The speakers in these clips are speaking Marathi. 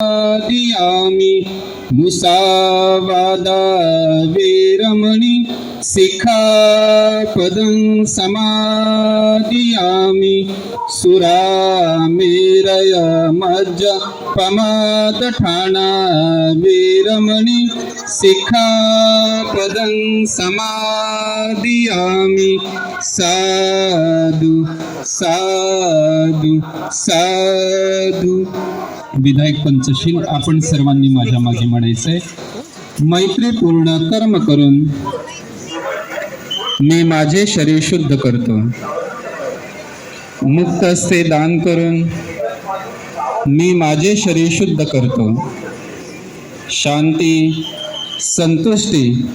दियामि मुसावादा वीरमणि शिखापदं समादियामि सुरामेरय मज्ज पमादठाणा वीरमणि शिखापदं समादियामि साधु साधु साधु। विधायक पंचशील आपण सर्वांनी माझ्या मागे म्हणायचंय. मैत्रीपूर्ण कर्म करून मी माझे शरीर शुद्ध करतो. मुक्त असते दान करून मी माझे शरीर शुद्ध करतो. शांती संतुष्टी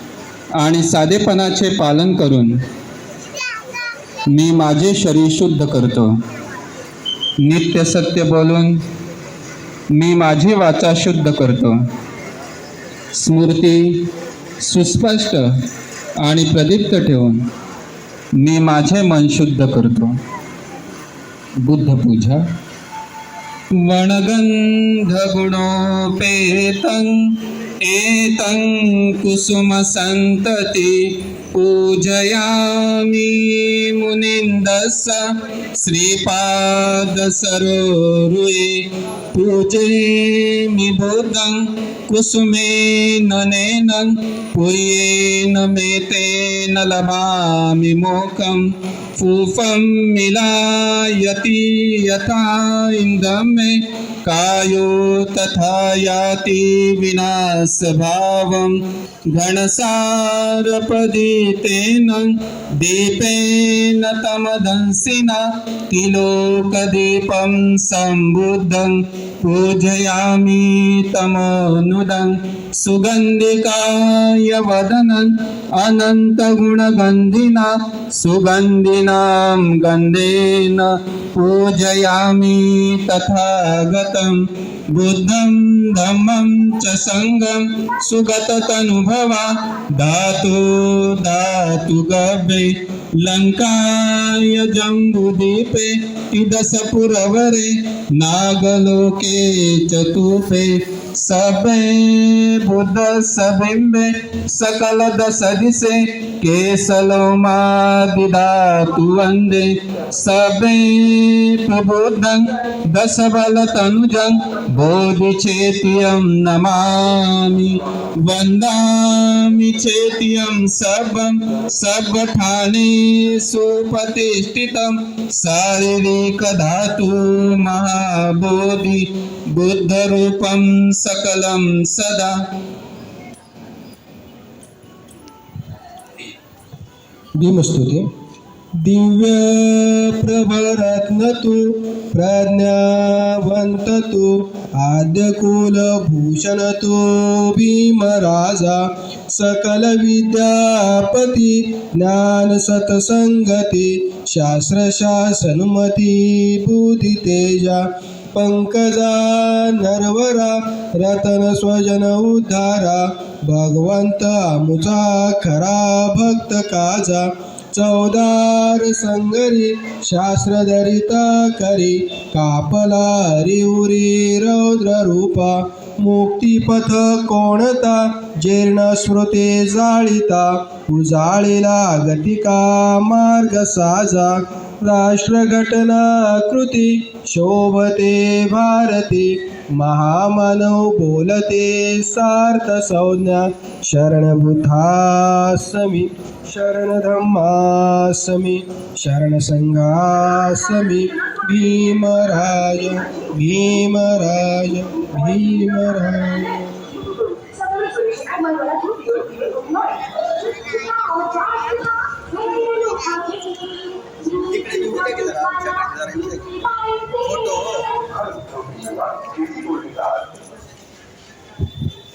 आणि साधेपणाचे पालन करून मी माझे शरीर शुद्ध करतो. नित्य सत्य बोलून मी माझी वाचा शुद्ध करतो. स्मृती सुस्पष्ट आणि प्रदीप्त ठेवून मी माझे मन शुद्ध करतो. बुद्ध पूजा. वणगंध गुणोपेतं एतं कुसुम पूजयामि मुनिन्दस श्रीपाद सरोरुये पूजयामि बुद्धं कुसुमेन नेनं पुयेन मेतेन लभामि मोकं। फूफं मिलायति यथा इन्दं मे कायो तथा याति विनाशभावं घनसारपदितेन दीपेन तमदंसिना तिलोकदीपं सम्बुद्धं पूजयामि तमोनुदं सुगन्धिकाय वदनम् अनन्तगुणगन्धिना सुगन्धिनां गन्धेन पूजयामि तथा तथागतं बुद्धं धम्मं च सङ्गं सुगततनुभवा। धातु धातु गभे लङ्काय जम्बुदीपे। तिदसपुरवरे नागलोके चतुपे सबे बुद्ध सबिंबे सकल दस दिसे केसलोमा दिदातु वन्दे सबे प्रबुद्धं दस बल तनुजं बोधिचेतियं नमामि। वन्दामि चेतियं सबं सबठाने सुप्रतिष्ठितं। शारीरिकधातु महाबोधि बुद्धरूपं सकलं सदा। भीमस्तुती। दिव्य प्रभरत्न तू प्रज्ञावंत तू आद्यकुल भूषण तू भीमराजा सकल विद्यापती ज्ञान सतसंगती पंकजा नरवरा रतन स्वजन उद्धारा भगवंत आमुचा खरा भक्त काजा चौदार संगरी शास्त्रधरिता करी कापला रिउरी रौद्र रूपा मुक्तिपथ कोणता जीर्ण स्मृती जाळिता उजाळीला गतिका मार्ग साजा. राष्ट्रघटना कृती शोभते भारती. महामानव बोलते सार्थ संज्ञा. शरणभूतासमी शरणधम्मासमी शरणसंघासमी. भीमराय भीमराय भीमराय.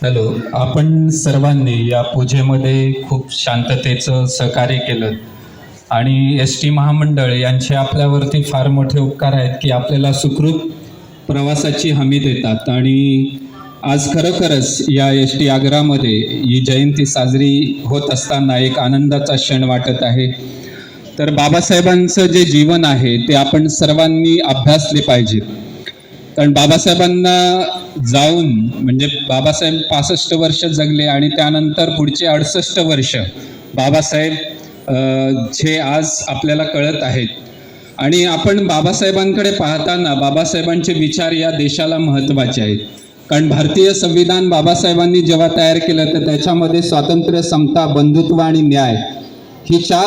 हॅलो. आपण सर्वांनी या पूजेमध्ये खूप शांततेचं सहकार्य केलं. आणि एस टी महामंडळ यांचे आपल्यावरती फार मोठे उपकार आहेत की आपल्याला सुखरूप प्रवासाची हमी देतात. आणि आज खरोखरच या एस टी आग्रामध्ये ही जयंती साजरी होत असताना एक आनंदाचा क्षण वाटत आहे. तर बाबासाहेबांचं जे जीवन आहे ते आपण सर्वांनी अभ्यासले पाहिजे. कारण बाबासाहेबांना जाऊन म्हणजे बाबासाहेब पासष्ट वर्ष जगले आणि त्यानंतर पुढचे अडसष्ट वर्ष बाबासाहेब जे आज आपल्याला कळत आहेत. आणि आपण बाबासाहेबांकडे पाहताना बाबासाहेबांचे विचार या देशाला महत्त्वाचे आहेत. कारण भारतीय संविधान बाबासाहेबांनी जेव्हा तयार केलं तर त्याच्यामध्ये स्वातंत्र्य समता बंधुत्व आणि न्याय ही चार